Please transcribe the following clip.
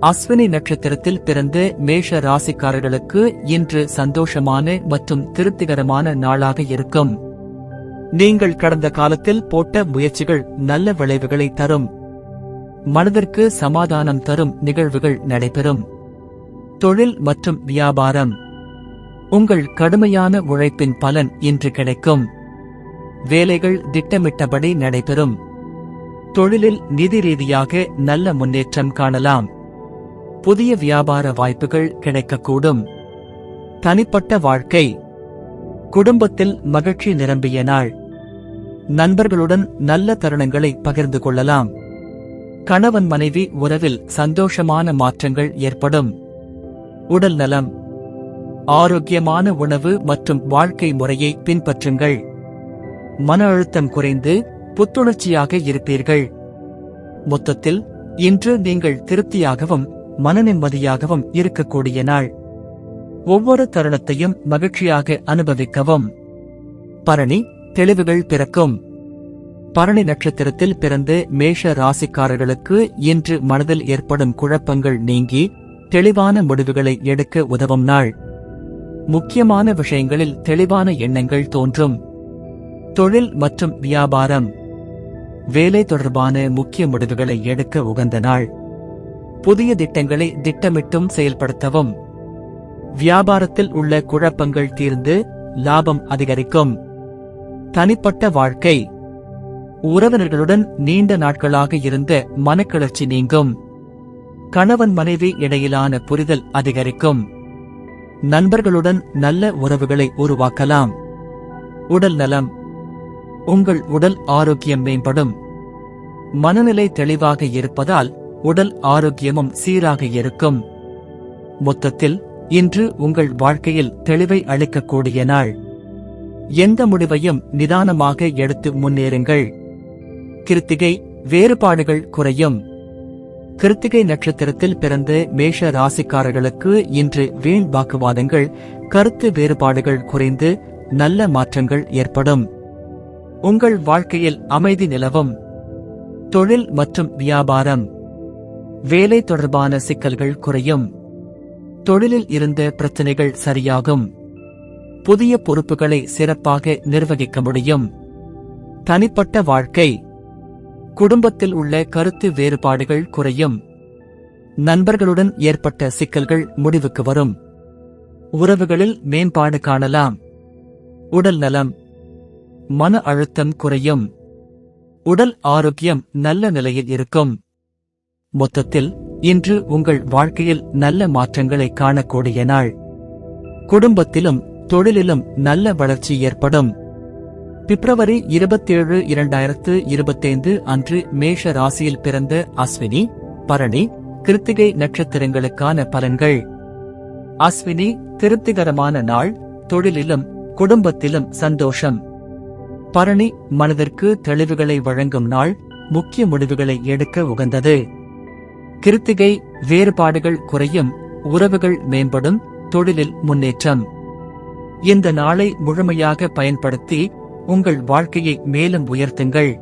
அஸ்வினி நட்சத்திரத்தில் பிறந்த மேஷ ராசிக்காரர்களுக்கு இன்று சந்தோஷமான மற்றும் திருப்திகரமான நாளாக இருக்கும். நீங்கள் கடந்த காலத்தில் போட்ட முயற்சிகள் நல்ல விளைவுகளை தரும். மனதிற்கு சமாதானம் தரும் நிகழ்வுகள் நடைபெறும். தொழில் மற்றும் வியாபாரம். உங்கள் கடுமையான உழைப்பின் பலன் இன்று கிடைக்கும். வேலைகள் திட்டமிட்டபடி நடைபெறும். தொழிலில் நிதி ரீதியாக நல்ல முன்னேற்றம் காணலாம். புதிய வியாபார வாய்ப்புகள் கிடைக்கக்கூடும். தனிப்பட்ட வாழ்க்கை. குடும்பத்தில் மகிழ்ச்சி நிரம்பிய நாள். நண்பர்களுடன் நல்ல தருணங்களை பகிர்ந்து கொள்ளலாம். கணவன் மனைவி உறவில் சந்தோஷமான மாற்றங்கள் ஏற்படும். உடல் நலம். ஆரோக்கியமான உணவு மற்றும் வாழ்க்கை முறையை பின்பற்றுங்கள். மன அழுத்தம் குறைந்து புத்துணர்ச்சியாக இருப்பீர்கள். மொத்தத்தில் இன்று நீங்கள் திருப்தியாகவும் மனநிம்மதியாகவும் இருக்கக்கூடிய நாள். ஒவ்வொரு தருணத்தையும் மகிழ்ச்சியாக அனுபவிக்கவும். பரணி தெளிவுகள் பிறக்கும். பரணி நட்சத்திரத்தில் பிறந்து மேஷ ராசிக்காரர்களுக்கு இன்று மனதில் ஏற்படும் குழப்பங்கள் நீங்கி தெளிவான முடிவுகளை எடுக்க உதவும் நாள். முக்கியமான விஷயங்களில் தெளிவான எண்ணங்கள் தோன்றும். தொழில் மற்றும் வியாபாரம். வேலை தொடர்பான முக்கிய முடிவுகளை எடுக்க உகந்த நாள். புதிய திட்டங்களை திட்டமிட்டும் செயல்படுத்தவும். வியாபாரத்தில் உள்ள குழப்பங்கள் தீர்ந்து லாபம் அதிகரிக்கும். தனிப்பட்ட வாழ்க்கை. உறவினர்களுடன் நீண்ட நாட்களாக இருந்த மனக்கிளர்ச்சி நீங்கும். கணவன் மனைவி இடையிலான புரிதல் அதிகரிக்கும். நண்பர்களுடன் நல்ல உறவுகளை உருவாக்கலாம். உடல் நலம். உங்கள் உடல் ஆரோக்கியம் மேம்படும். மனநிலை தெளிவாக இருப்பதால் உடல் ஆரோக்கியமும் சீராக இருக்கும். மொத்தத்தில் இன்று உங்கள் வாழ்க்கையில் தெளிவை அளிக்கக்கூடிய நாள். எந்த முடிவையும் நிதானமாக எடுத்து முன்னேறுங்கள். கிருத்திகை வேறுபாடுகள் குறையும். கிருத்திகை நட்சத்திரத்தில் பிறந்த மேஷ ராசிக்காரர்களுக்கு இன்று வீண் வாக்குவாதங்கள் கருத்து வேறுபாடுகள் குறைந்து நல்ல மாற்றங்கள் ஏற்படும். உங்கள் வாழ்க்கையில் அமைதி நிலவும். தொழில் மற்றும் வியாபாரம். வேலை தொடர்பான சிக்கல்கள் குறையும். தொழிலில் இருந்த பிரச்சனைகள் சரியாகும். புதிய பொறுப்புகளை சிறப்பாக நிர்வகிக்க முடியும். தனிப்பட்ட வாழ்க்கை. குடும்பத்தில் உள்ள கருத்து வேறுபாடுகள் குறையும். நண்பர்களுடன் ஏற்பட்ட சிக்கல்கள் முடிவுக்கு வரும். உறவுகளில் மேம்பாடு காணலாம். உடல் நலம். மன அழுத்தம் குறையும். உடல் ஆரோக்கியம் நல்ல நிலையில் இருக்கும். மொத்தத்தில் இன்று உங்கள் வாழ்க்கையில் நல்ல மாற்றங்களை காணக்கூடிய நாள். குடும்பத்திலும் தொழிலிலும் நல்ல வளர்ச்சி ஏற்படும். பிப்ரவரி இருபத்தேழு இரண்டாயிரத்து இருபத்தைந்து அன்று மேஷ ராசியில் பிறந்த அஸ்வினி பரணி கிருத்திகை நட்சத்திரங்களுக்கான பலன்கள். அஸ்வினி திருப்திகரமான நாள் தொழிலிலும் குடும்பத்திலும் சந்தோஷம். பரணி மனதிற்கு தெளிவுகளை வழங்கும் நாள் முக்கிய முடிவுகளை எடுக்க உகந்தது. கிருத்திகை வேறுபாடுகள் குறையும் உறவுகள் மேம்படும் தொழிலில் முன்னேற்றம். இந்த நாளை முழுமையாக பயன்படுத்தி உங்கள் வாழ்க்கையை மேலும் உயர்த்துங்கள்.